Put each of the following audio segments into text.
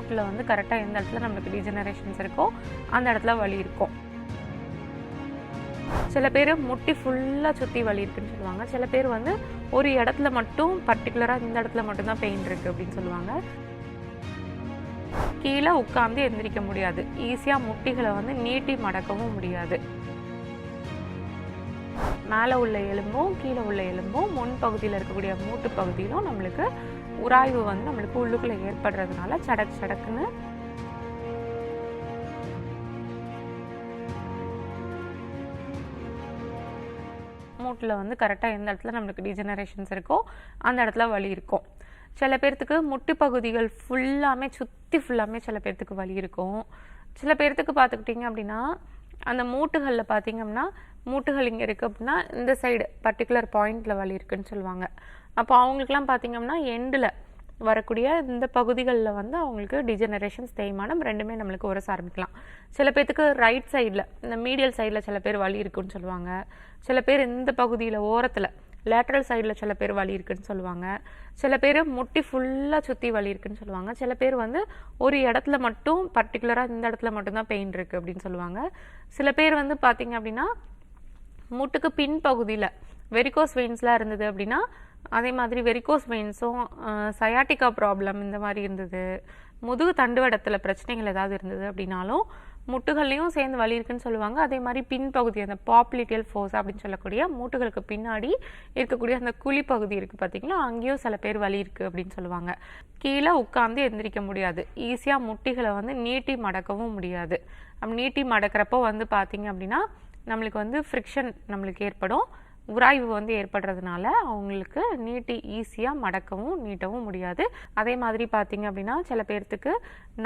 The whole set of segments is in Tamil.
மூட்டில் வந்து கரெக்டாக எந்த இடத்துல நம்மளுக்கு டீஜெனரேஷன்ஸ் இருக்கோ அந்த இடத்துல வலி இருக்கும். சில பேர் முட்டி ஃபுல்லாக சுற்றி வலி இருக்குன்னு சொல்லுவாங்க. சில பேர் வந்து ஒரு இடத்துல மட்டும் பர்டிகுலராக இந்த இடத்துல மட்டும்தான் பெயின் இருக்குது அப்படின்னு சொல்லுவாங்க. கீழே உட்காந்து எந்திரிக்க முடியாது. ஈஸியாக முட்டிகளை வந்து நீட்டி மடக்கவும் முடியாது. மேலே உள்ள எலும்பும் கீழே உள்ள எலும்பும் முன் பகுதியில் இருக்கக்கூடிய மூட்டு பகுதியிலும் நம்மளுக்கு உராய்வு வந்து நம்மளுக்கு உள்ளுக்குள்ளே ஏற்படுறதுனால சடக் சடக்குன்னு மூட்டில் வந்து கரெக்டாக எந்த இடத்துல நம்மளுக்கு டிஜெனரேஷன்ஸ் இருக்கோ அந்த இடத்துல வலி இருக்கும். சில பேர்த்துக்கு முட்டி பகுதிகள் ஃபுல்லாமே சுற்றி ஃபுல்லாமே சில பேர்த்துக்கு வலி இருக்கும். சில பேர்த்துக்கு பார்த்துக்கிட்டிங்க அப்படின்னா அந்த மூட்டுகளில் பார்த்தீங்கன்னா மூட்டுகள் இங்கே இருக்குது அப்படின்னா இந்த சைடு பர்டிகுலர் பாயிண்டில் வலி இருக்குன்னு சொல்லுவாங்க. அப்போ அவங்களுக்குலாம் அப்படின்னா எண்டில் வரக்கூடிய இந்த பகுதிகளில் வந்து அவங்களுக்கு டிஜெனரேஷன்ஸ் தேய்மானம் ரெண்டுமே நம்மளுக்கு உரச ஆரம்பிக்கலாம் சில பேர்த்துக்கு ரைட் சைடில் இந்த மீடியல் சைடில் சில பேர் வலி இருக்குன்னு சொல்லுவாங்க. சில பேர் இந்த பகுதியில் ஓரத்தில் லேட்ரல் சைடில் சில பேர் வலி இருக்குன்னு சொல்லுவாங்க. சில பேர் முட்டி ஃபுல்லாக சுற்றி வலி இருக்குன்னு சொல்லுவாங்க. சில பேர் வந்து ஒரு இடத்துல மட்டும் பர்டிகுலராக இந்த இடத்துல மட்டும்தான் பெயின் இருக்குது அப்படின்னு சொல்லுவாங்க. சில பேர் வந்து பார்த்தீங்க அப்படின்னா மூட்டுக்கு பின் பகுதியில் வெரிகோஸ் வெயின்ஸ்லாம் இருந்தது அப்படின்னா அதே மாதிரி வெரிகோஸ் வெயின்ஸும் சயாட்டிக்கா ப்ராப்ளம் இந்த மாதிரி இருந்தது. முதுகு தண்டுவடத்தில் பிரச்சனைகள் ஏதாவது இருந்தது அப்படின்னாலும் முட்டுகள்லையும் சேர்ந்து வலி இருக்குன்னு சொல்லுவாங்க. அதே மாதிரி பின்பகுதி அந்த பாப்புலிட்டியல் ஃபோர்ஸ் அப்படின்னு சொல்லக்கூடிய மூட்டுகளுக்கு பின்னாடி இருக்கக்கூடிய அந்த குழி பகுதி இருக்குது பார்த்தீங்களா அங்கேயும் சில பேர் வலி இருக்குது அப்படின்னு சொல்லுவாங்க. கீழே உட்காந்து எந்திரிக்க முடியாது. ஈஸியாக முட்டிகளை வந்து நீட்டி மடக்கவும் முடியாது. அப்படி நீட்டி மடக்கிறப்போ வந்து பார்த்தீங்க அப்படின்னா நம்மளுக்கு வந்து ஃப்ரிக்ஷன் நம்மளுக்கு ஏற்படும். உராய்வு வந்து ஏற்படுறதுனால அவங்களுக்கு நீட்டி ஈஸியாக மடக்கவும் நீட்டவும் முடியாது. அதே மாதிரி பார்த்தீங்க அப்படின்னா சில பேர்த்துக்கு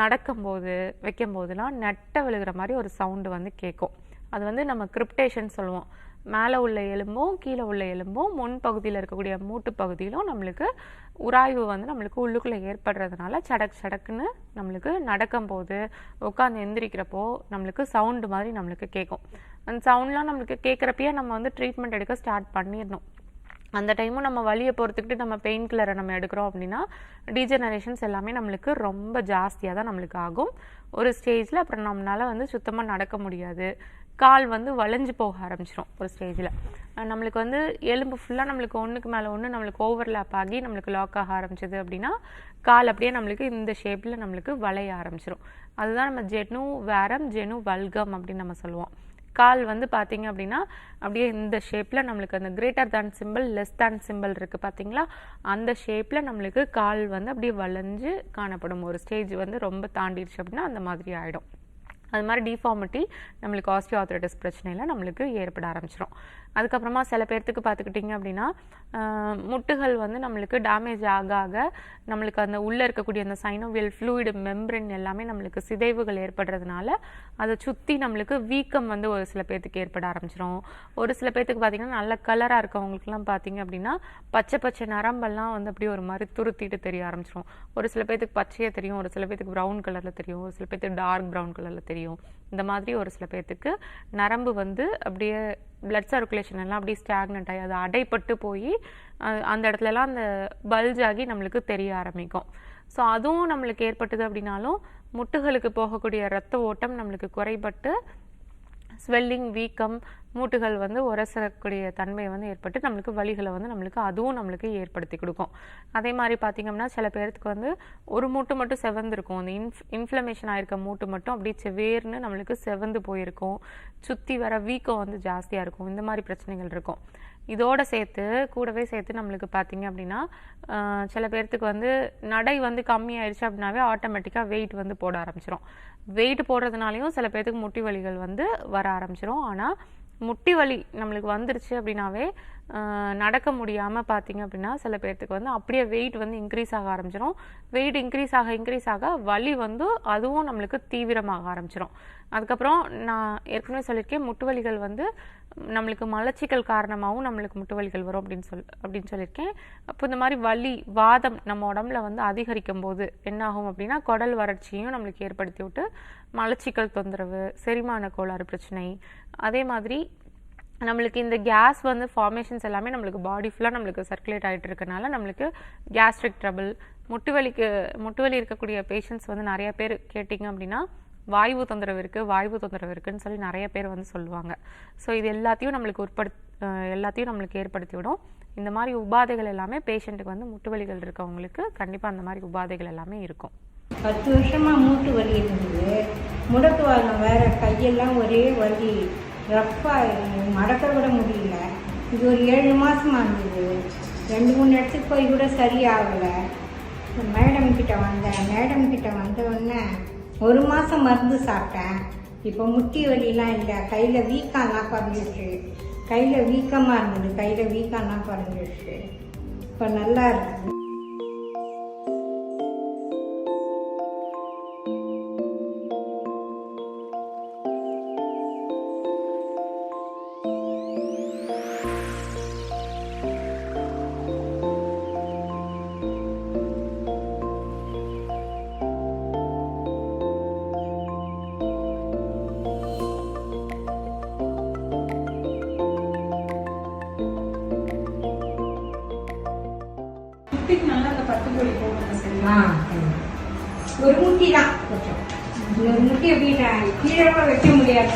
நடக்கும்போது வைக்கும்போதெல்லாம் நெட்டை விழுகிற மாதிரி ஒரு சவுண்டு வந்து கேட்கும் அது வந்து நம்ம கிரிப்டேஷன் சொல்லுவோம். மேலே உள்ள எலும்பும் கீழே உள்ள எலும்பும் முன் பகுதியில் இருக்கக்கூடிய மூட்டு பகுதியிலும் நம்மளுக்கு உராய்வு வந்து நம்மளுக்கு உள்ளுக்குள்ளே ஏற்படுறதுனால சடக் சடக்குன்னு நம்மளுக்கு நடக்கும்போது உட்காந்து எந்திரிக்கிறப்போ நம்மளுக்கு சவுண்டு மாதிரி நம்மளுக்கு கேட்கும் அந்த சவுண்ட்லாம் நம்மளுக்கு கேட்குறப்பயே நம்ம வந்து ட்ரீட்மெண்ட் எடுக்க ஸ்டார்ட் பண்ணிடணும். அந்த டைமும் நம்ம வழியை பொறுத்துக்கிட்டு நம்ம பெயின் கில்லரை நம்ம எடுக்கிறோம் அப்படின்னா டீஜெனரேஷன்ஸ் எல்லாமே நம்மளுக்கு ரொம்ப ஜாஸ்தியாக தான் நம்மளுக்கு ஆகும். ஒரு ஸ்டேஜில் அப்புறம் நம்மளால் வந்து சுத்தமாக நடக்க முடியாது. கால் வந்து வளைஞ்சு போக ஆரம்பிச்சிடும் ஒரு ஸ்டேஜில் நம்மளுக்கு வந்து எலும்பு ஃபுல்லாக நம்மளுக்கு ஒன்றுக்கு மேலே ஒன்று நம்மளுக்கு ஓவர்லேப் ஆகி நம்மளுக்கு லாக் ஆக ஆரம்பிச்சது அப்படின்னா கால் அப்படியே நம்மளுக்கு இந்த ஷேப்பில் நம்மளுக்கு வளைய ஆரம்பிச்சிடும் அதுதான் நம்ம ஜெனு வேரம் ஜெனு வல்கம் அப்படின்னு நம்ம சொல்லுவோம். கால் வந்து பார்த்தீங்க அப்படின்னா அப்படியே இந்த ஷேப்பில் நம்மளுக்கு அந்த greater than symbol less than symbol இருக்குது பார்த்தீங்களா அந்த ஷேப்பில் நம்மளுக்கு கால் வந்து அப்படியே வளைஞ்சு காணப்படும். ஒரு ஸ்டேஜ் வந்து ரொம்ப தாண்டிடுச்சு அப்படின்னா அந்த மாதிரி ஆகிடும் அது மாதிரி டிஃபார்மிட்டி நம்மளுக்கு ஆஸ்டியோஆர்த்ரைட்டிஸ் பிரச்சனையில் நம்மளுக்கு ஏற்பட ஆரம்பிச்சிடும் அதுக்கப்புறமா சில பேர்த்துக்கு பார்த்துக்கிட்டிங்க அப்படின்னா முட்டுகள் வந்து நம்மளுக்கு டேமேஜ் ஆக ஆக நம்மளுக்கு அந்த உள்ளே இருக்கக்கூடிய அந்த சைனோவியல் ஃப்ளூயிடு மெம்பரின் எல்லாமே நம்மளுக்கு சிதைவுகள் ஏற்படுறதுனால அதை சுற்றி நம்மளுக்கு வீக்கம் வந்து ஒரு சில பேர்த்துக்கு ஏற்பட ஆரம்பிச்சிடும் ஒரு சில பேர்த்துக்கு பார்த்திங்கன்னா நல்ல கலராக இருக்கவங்களுக்குலாம் பார்த்தீங்க அப்படின்னா பச்சை பச்சை நரம்பெல்லாம் வந்து அப்படியே ஒரு மாதிரி துருத்திட்டு தெரிய ஆரம்பிச்சிடும் ஒரு சில பேர்த்துக்கு பச்சையே தெரியும் ஒரு சில பேர்த்துக்கு ப்ரௌன் கலரில் தெரியும் ஒரு சில பேர்த்துக்கு டார்க் ப்ரௌன் கலரில் தெரியும். இந்த மாதிரி ஒரு சில பேர்த்துக்கு நரம்பு வந்து அப்படியே பிளட் சர்க்குலேஷன் எல்லாம் அப்படியே ஸ்டாக்னட் ஆகி அது அடைப்பட்டு போய் அந்த இடத்துலலாம் அந்த பல்ஜ் ஆகி நம்மளுக்கு தெரிய ஆரம்பிக்கும். ஸோ அதுவும் நம்மளுக்கு ஏற்பட்டது அப்படின்னாலும் முட்டுகளுக்கு போகக்கூடிய ரத்த ஓட்டம் நம்மளுக்கு குறைபட்டு ஸ்வெல்லிங் வீக்கம் மூட்டுகள் வந்து உரசக்கூடிய தன்மை வந்து ஏற்பட்டு நம்மளுக்கு வலிகளை வந்து நம்மளுக்கு அதுவும் நம்மளுக்கு ஏற்படுத்தி கொடுக்கும். அதே மாதிரி பார்த்திங்கன்னா சில பேர்த்துக்கு வந்து ஒரு மூட்டு மட்டும் செவந்திருக்கும். அந்த இன்ஃப் இன்ஃப்ளமேஷன் ஆயிருக்க மூட்டு மட்டும் அப்படியே செவேர்னு நம்மளுக்கு செவந்து போயிருக்கும். சுற்றி வர வீக்கம் வந்து ஜாஸ்தியாக இருக்கும். இந்த மாதிரி பிரச்சனைகள் இருக்கும். இதோட சேர்த்து கூடவே சேர்த்து நம்மளுக்கு பார்த்தீங்க அப்படின்னா சில பேர்த்துக்கு வந்து நடை வந்து கம்மி அப்படின்னாவே ஆட்டோமேட்டிக்காக வெயிட் வந்து போட ஆரம்பிச்சிடும் வெயிட் போடுறதுனாலையும் சில பேர்த்துக்கு முட்டி வலிகள் வந்து வர ஆரம்பிச்சிடும் ஆனால் முட்டி வலி நம்மளுக்கு வந்துருச்சு அப்படின்னாவே நடக்க முடியாமல் பார்த்தீங்க அப்படின்னா சில பேர்த்துக்கு வந்து அப்படியே வெயிட் வந்து இன்க்ரீஸ் ஆக ஆரம்பிச்சிடும் வெயிட் இன்க்ரீஸ் ஆக இன்க்ரீஸ் ஆக வலி வந்து அதுவும் நம்மளுக்கு தீவிரமாக ஆரம்பிச்சிடும் அதுக்கப்புறம் நான் ஏற்கனவே சொல்லியிருக்கேன் முட்டு வலிகள் வந்து நம்மளுக்கு மலச்சிக்கல் காரணமாகவும் நம்மளுக்கு முட்டு வலிகள் வரும் அப்படின்னு சொல் அப்படின்னு சொல்லியிருக்கேன். அப்போ இந்த மாதிரி வலி வாதம் நம்ம உடம்புல வந்து அதிகரிக்கும் போது என்னாகும் அப்படின்னா குடல் வறட்சியும் நம்மளுக்கு ஏற்படுத்தி விட்டு மலச்சிக்கல் தொந்தரவு செரிமான கோளாறு பிரச்சனை அதே மாதிரி நம்மளுக்கு இந்த கேஸ் வந்து ஃபார்மேஷன்ஸ் எல்லாமே நம்மளுக்கு பாடி ஃபுல்லாக நம்மளுக்கு சர்க்குலேட் ஆகிட்டு இருக்கனால நம்மளுக்கு கேஸ்ட்ரிக் ட்ரபிள் முட்டு வலிக்கு முட்டு வலி இருக்கக்கூடிய பேஷண்ட்ஸ் வந்து நிறைய பேர் கேட்டிங்க அப்படின்னா வாய்வு தொந்தரவு இருக்குது வாய்வு தொந்தரவு இருக்குன்னு சொல்லி நிறைய பேர் வந்து சொல்லுவாங்க. ஸோ இது எல்லாத்தையும் நம்மளுக்கு உட்படுத் எல்லாத்தையும் நம்மளுக்கு ஏற்படுத்தி விடும் இந்த மாதிரி உபாதைகள் எல்லாமே பேஷண்ட்டுக்கு வந்து முட்டு வலிகள் இருக்கவங்களுக்கு கண்டிப்பாக அந்த மாதிரி உபாதைகள் எல்லாமே இருக்கும். பத்து வருஷமாக மூட்டு வலி இருந்தது. முடக்குவாதம் வேறு கையெல்லாம் ஒரே வலி. ரஃப்பாக மடக்க விட முடியல. இது ஒரு ஏழு மாதமாக இருந்தது. ரெண்டு மூணு இடத்துக்கு போய் கூட சரியாகலை. மேடம் கிட்ட வந்தேன். மேடம் கிட்ட வந்த உடனே ஒரு மாதம் மருந்து சாப்பிட்டேன். இப்போ முட்டி வலிலாம் இல்லை. கையில் வீக்கம்லாம் குறைஞ்சிருச்சு கையில் வீக்கமாக இருந்தது. கையில் வீக்கம்லாம் குறைஞ்சிருச்சு இப்போ நல்லா இருக்குது குட்டிக்கு நல்லா அந்த பத்து பொடி போடுங்க சரியா. ஒரு முட்டி தான் கொஞ்சம். ஒரு முட்டி வீட்டை கீழே கூட வைக்க முடியாது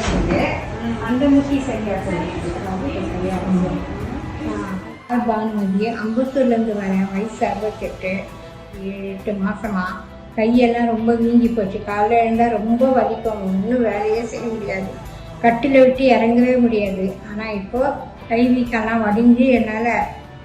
அந்த முட்டி சரியா சரியா பானுமதி அம்பத்தூர்லேருந்து வரேன் வயசு அறுபத்தெட்டு எட்டு மாசமா கையெல்லாம் ரொம்ப வீங்கி போச்சு. காலைல எழுந்தால் ரொம்ப வலிக்கும். ஒன்றும் வேலையே செய்ய முடியாது. கட்டில விட்டு இறங்கவே முடியாது. ஆனால் இப்போ கை வீக்கெல்லாம் வடிஞ்சு என்னால்